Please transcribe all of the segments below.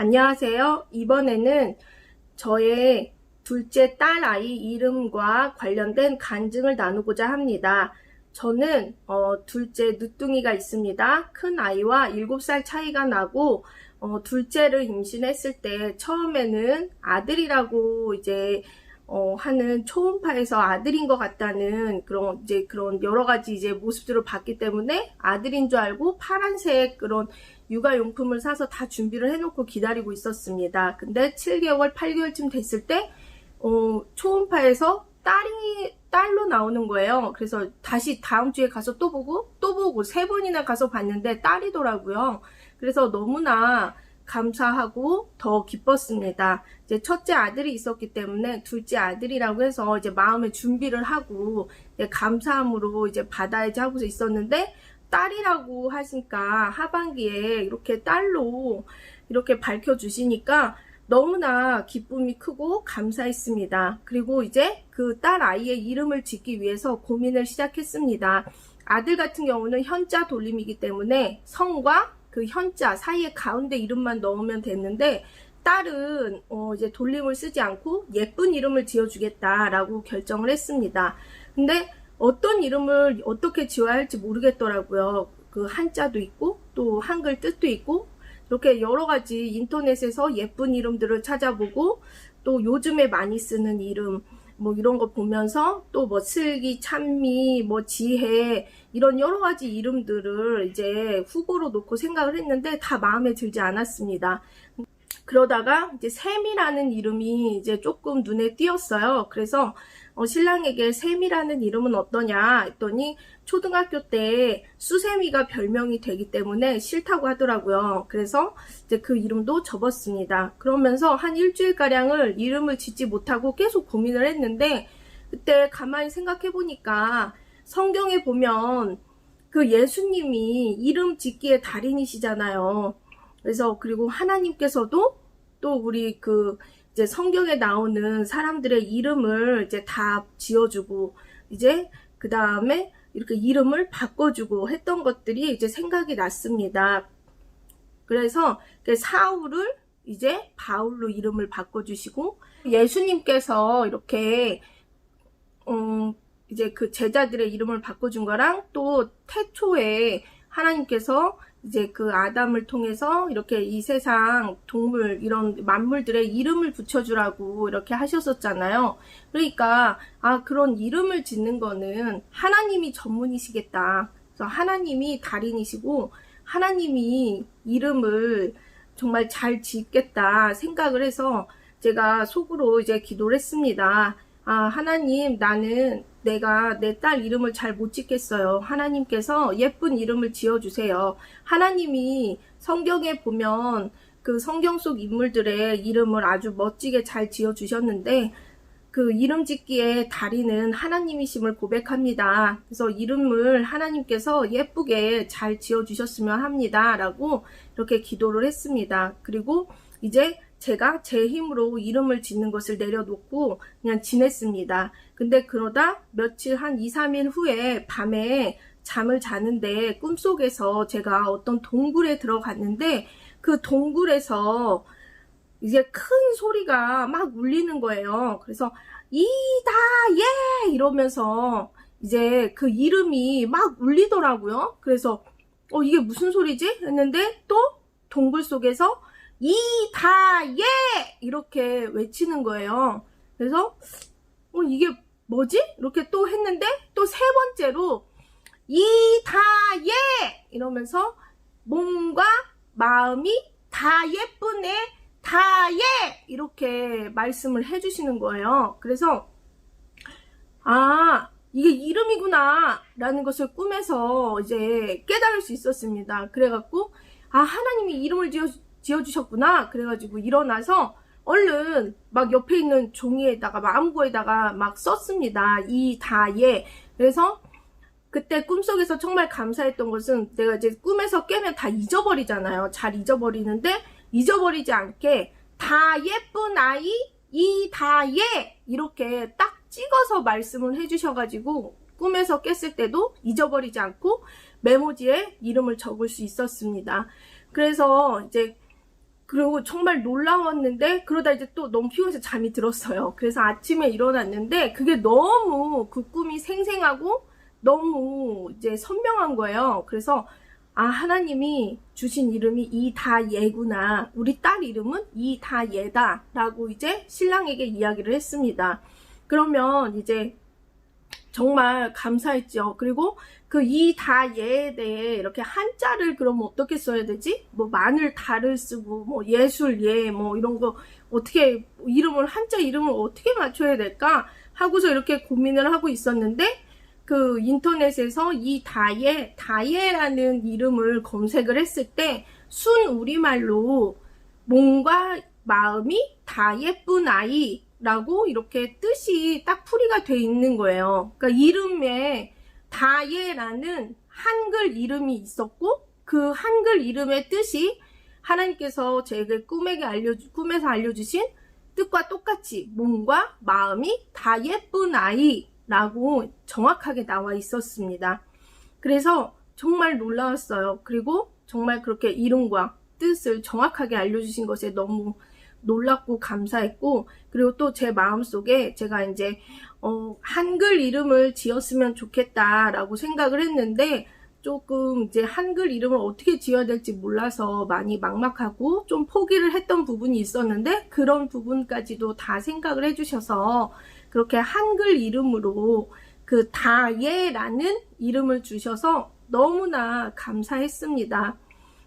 안녕하세요. 이번에는 저의 둘째 딸 아이 이름과 관련된 간증을 나누고자 합니다. 저는 어, 둘째 늦둥이가 있습니다. 큰 아이와 7살 차이가 나고 어, 둘째를 임신했을 때 처음에는 아들이라고 이제 어, 하는 초음파에서 아들인 것 같다는 그런 이제 그런 여러 가지 이제 모습들을 봤기 때문에 아들인 줄 알고 파란색 그런 육아용품을 사서 다 준비를 해놓고 기다리고 있었습니다. 근데 7개월, 8개월쯤 됐을 때 어, 초음파에서 딸이 딸로 나오는 거예요. 그래서 다시 다음 주에 가서 또 보고 또 보고 세 번이나 가서 봤는데 딸이더라고요. 그래서 너무나 감사하고 더 기뻤습니다. 이제 첫째 아들이 있었기 때문에 둘째 아들이라고 해서 이제 마음의 준비를 하고 이제 감사함으로 이제 받아야지 하고서 있었는데 딸이라고 하시니까 하반기에 이렇게 딸로 이렇게 밝혀주시니까 너무나 기쁨이 크고 감사했습니다. 그리고 이제 그 딸 아이의 이름을 짓기 위해서 고민을 시작했습니다. 아들 같은 경우는 현자 돌림이기 때문에 성과 그 현자 사이에 가운데 이름만 넣으면 됐는데 딸은 어 이제 돌림을 쓰지 않고 예쁜 이름을 지어주겠다라고 결정을 했습니다. 근데 어떤 이름을 어떻게 지어야 할지 모르겠더라고요. 그 한자도 있고 또 한글 뜻도 있고 이렇게 여러 가지 인터넷에서 예쁜 이름들을 찾아보고 또 요즘에 많이 쓰는 이름 뭐 이런 거 보면서 또 뭐 슬기, 찬미, 뭐 지혜 이런 여러 가지 이름들을 이제 후보로 놓고 생각을 했는데 다 마음에 들지 않았습니다. 그러다가 이제 샘이라는 이름이 이제 조금 눈에 띄었어요. 그래서 어, 신랑에게 샘이라는 이름은 어떠냐 했더니 초등학교 때 수세미가 별명이 되기 때문에 싫다고 하더라고요. 그래서 이제 그 이름도 접었습니다. 그러면서 한 일주일 가량을 이름을 짓지 못하고 계속 고민을 했는데 그때 가만히 생각해 보니까 성경에 보면 그 예수님이 이름 짓기의 달인이시잖아요. 그래서 그리고 하나님께서도 또 우리 그 이제 성경에 나오는 사람들의 이름을 이제 다 지어주고 이제 그 다음에 이렇게 이름을 바꿔주고 했던 것들이 이제 생각이 났습니다. 그래서 그 사울을 이제 바울로 이름을 바꿔주시고 예수님께서 이렇게 음 이제 그 제자들의 이름을 바꿔준 거랑 또 태초에 하나님께서 이제 그 아담을 통해서 이렇게 이 세상 동물 이런 만물들의 이름을 붙여주라고 이렇게 하셨었잖아요. 그러니까 아 그런 이름을 짓는 거는 하나님이 전문이시겠다. 그래서 하나님이 달인이시고 하나님이 이름을 정말 잘 짓겠다 생각을 해서 제가 속으로 이제 기도를 했습니다. 아 하나님 나는 내가 내 딸 이름을 잘 못 짓겠어요. 하나님께서 예쁜 이름을 지어주세요. 하나님이 성경에 보면 그 성경 속 인물들의 이름을 아주 멋지게 잘 지어주셨는데 그 이름 짓기에 달인은 하나님이심을 고백합니다. 그래서 이름을 하나님께서 예쁘게 잘 지어주셨으면 합니다. 라고 이렇게 기도를 했습니다. 그리고 이제 제가 제 힘으로 이름을 짓는 것을 내려놓고 그냥 지냈습니다. 근데 그러다 며칠 한 2, 3일 후에 밤에 잠을 자는데 꿈속에서 제가 어떤 동굴에 들어갔는데 그 동굴에서 이제 큰 소리가 막 울리는 거예요. 그래서 이다 예 이러면서 이제 그 이름이 막 울리더라고요. 그래서 어 이게 무슨 소리지? 했는데 또 동굴 속에서 이다예 이렇게 외치는 거예요. 그래서 어 이게 뭐지? 이렇게 또 했는데 또 세 번째로 이다예 이러면서 몸과 마음이 다 예쁘네 다예 이렇게 말씀을 해주시는 거예요. 그래서 아 이게 이름이구나 라는 것을 꿈에서 이제 깨달을 수 있었습니다. 그래갖고 아 하나님이 이름을 지어 지어주셨구나. 그래가지고 일어나서 얼른 막 옆에 있는 종이에다가 마음고에다가 막 썼습니다. 이 다예. 그래서 그때 꿈속에서 정말 감사했던 것은 내가 이제 꿈에서 깨면 다 잊어버리잖아요. 잘 잊어버리는데 잊어버리지 않게 다 예쁜 아이 이 다예 이렇게 딱 찍어서 말씀을 해주셔가지고 꿈에서 깼을 때도 잊어버리지 않고 메모지에 이름을 적을 수 있었습니다. 그래서 이제 그리고 정말 놀라웠는데 그러다 이제 또 너무 피곤해서 잠이 들었어요. 그래서 아침에 일어났는데 그게 너무 그 꿈이 생생하고 너무 이제 선명한 거예요. 그래서 아 하나님이 주신 이름이 이다예구나. 우리 딸 이름은 이다예다라고 이제 신랑에게 이야기를 했습니다. 그러면 이제 정말 감사했죠. 그리고 그 이 다 예에 대해 이렇게 한자를 그럼 어떻게 써야 되지? 뭐 마늘 다를 쓰고 뭐 예술 예 뭐 이런 거 어떻게 이름을 한자 이름을 어떻게 맞춰야 될까 하고서 이렇게 고민을 하고 있었는데 그 인터넷에서 이 다예 다예라는 이름을 검색을 했을 때 순 우리말로 몸과 마음이 다 예쁜 아이라고 이렇게 뜻이 딱 풀이가 돼 있는 거예요. 그러니까 이름에 다예라는 한글 이름이 있었고 그 한글 이름의 뜻이 하나님께서 제게 꿈에게 알려 꿈에서 알려주신 뜻과 똑같이 몸과 마음이 다 예쁜 아이라고 정확하게 나와 있었습니다. 그래서 정말 놀라웠어요. 그리고 정말 그렇게 이름과 뜻을 정확하게 알려주신 것에 너무 놀랍고 감사했고 그리고 또 제 마음속에 제가 이제 어, 한글 이름을 지었으면 좋겠다라고 생각을 했는데 조금 이제 한글 이름을 어떻게 지어야 될지 몰라서 많이 막막하고 좀 포기를 했던 부분이 있었는데 그런 부분까지도 다 생각을 해주셔서 그렇게 한글 이름으로 그 다예라는 이름을 주셔서 너무나 감사했습니다.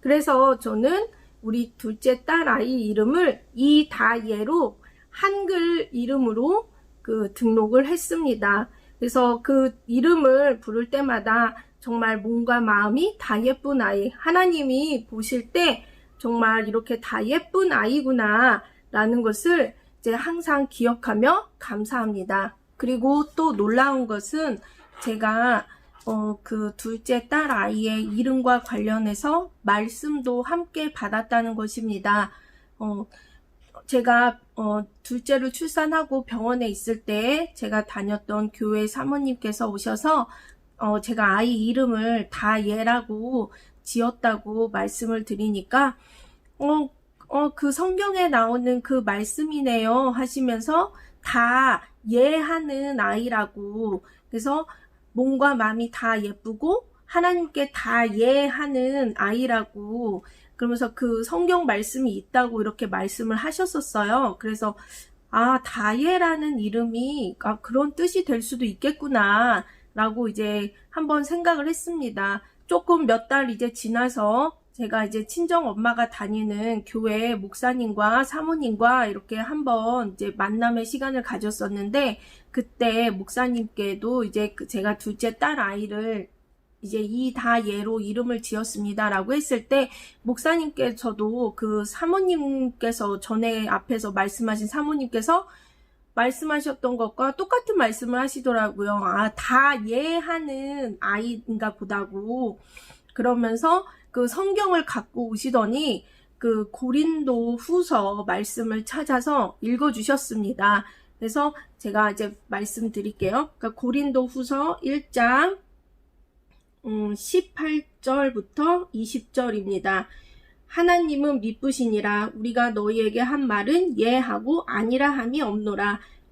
그래서 저는 우리 둘째 딸 아이 이름을 이다예로 한글 이름으로 그 등록을 했습니다. 그래서 그 이름을 부를 때마다 정말 몸과 마음이 다 예쁜 아이, 하나님이 보실 때 정말 이렇게 다 예쁜 아이구나 라는 것을 이제 항상 기억하며 감사합니다. 그리고 또 놀라운 것은 제가 어, 그 둘째 딸 아이의 이름과 관련해서 말씀도 함께 받았다는 것입니다. 어, 제가 어, 둘째를 출산하고 병원에 있을 때 제가 다녔던 교회 사모님께서 오셔서 어, 제가 아이 이름을 다 얘라고 지었다고 말씀을 드리니까 어, 어, 그 성경에 나오는 그 말씀이네요 하시면서 다 예하는 아이라고 그래서 몸과 마음이 다 예쁘고 하나님께 다 예하는 아이라고 그러면서 그 성경 말씀이 있다고 이렇게 말씀을 하셨었어요. 그래서 아 다예라는 이름이 아, 그런 뜻이 될 수도 있겠구나 라고 이제 한번 생각을 했습니다. 조금 몇 달 이제 지나서 제가 이제 친정 엄마가 다니는 교회 목사님과 사모님과 이렇게 한번 이제 만남의 시간을 가졌었는데 그때 목사님께도 이제 그 제가 둘째 딸 아이를 이제 이 다 예로 이름을 지었습니다라고 했을 때 목사님께서도 그 사모님께서 전에 앞에서 말씀하신 사모님께서 말씀하셨던 것과 똑같은 말씀을 하시더라고요. 아, 다 예하는 아이인가 보다고. 그러면서 그 성경을 갖고 오시더니 그 고린도 후서 말씀을 찾아서 읽어 주셨습니다. 그래서 제가 이제 말씀드릴게요. 그러니까 고린도 후서 1장 음, 18절부터 20절입니다. 하나님은 미쁘시니라 우리가 너희에게 한 말은 예하고 아니라 함이 없노라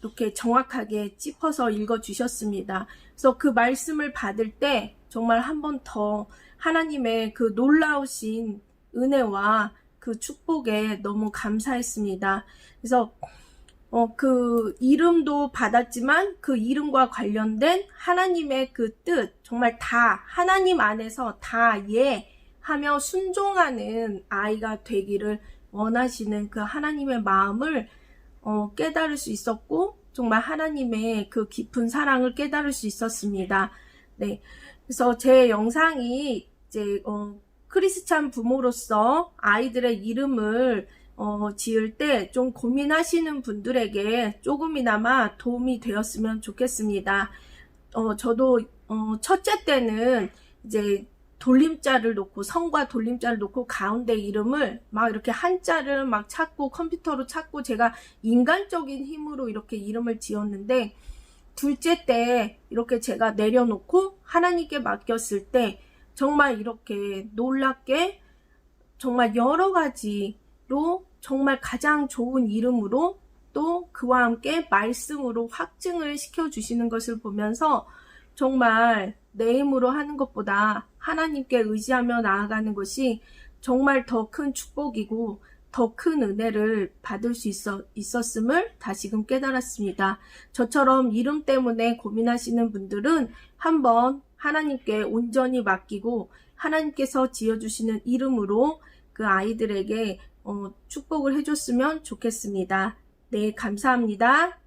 이렇게 정확하게 짚어서 읽어 주셨습니다. 그래서 그 말씀을 받을 때 정말 한 번 더 하나님의 그 놀라우신 은혜와 그 축복에 너무 감사했습니다. 그래서 어, 그 이름도 받았지만 그 이름과 관련된 하나님의 그 뜻, 정말 다 하나님 안에서 다 예 하며 순종하는 아이가 되기를 원하시는 그 하나님의 마음을 어, 깨달을 수 있었고 정말 하나님의 그 깊은 사랑을 깨달을 수 있었습니다. 네, 그래서 제 영상이 이제 어, 크리스찬 부모로서 아이들의 이름을 어, 지을 때 좀 고민하시는 분들에게 조금이나마 도움이 되었으면 좋겠습니다. 어, 저도 어, 첫째 때는 이제 돌림자를 놓고 성과 돌림자를 놓고 가운데 이름을 막 이렇게 한자를 막 찾고 컴퓨터로 찾고 제가 인간적인 힘으로 이렇게 이름을 지었는데 둘째 때 이렇게 제가 내려놓고 하나님께 맡겼을 때 정말 이렇게 놀랍게 정말 여러 가지로 정말 가장 좋은 이름으로 또 그와 함께 말씀으로 확증을 시켜주시는 것을 보면서 정말 내 힘으로 하는 것보다 하나님께 의지하며 나아가는 것이 정말 더 큰 축복이고 더 큰 은혜를 받을 수 있어, 있었음을 다시금 깨달았습니다. 저처럼 이름 때문에 고민하시는 분들은 한번 하나님께 온전히 맡기고 하나님께서 지어주시는 이름으로 그 아이들에게 어, 축복을 해줬으면 좋겠습니다. 네, 감사합니다.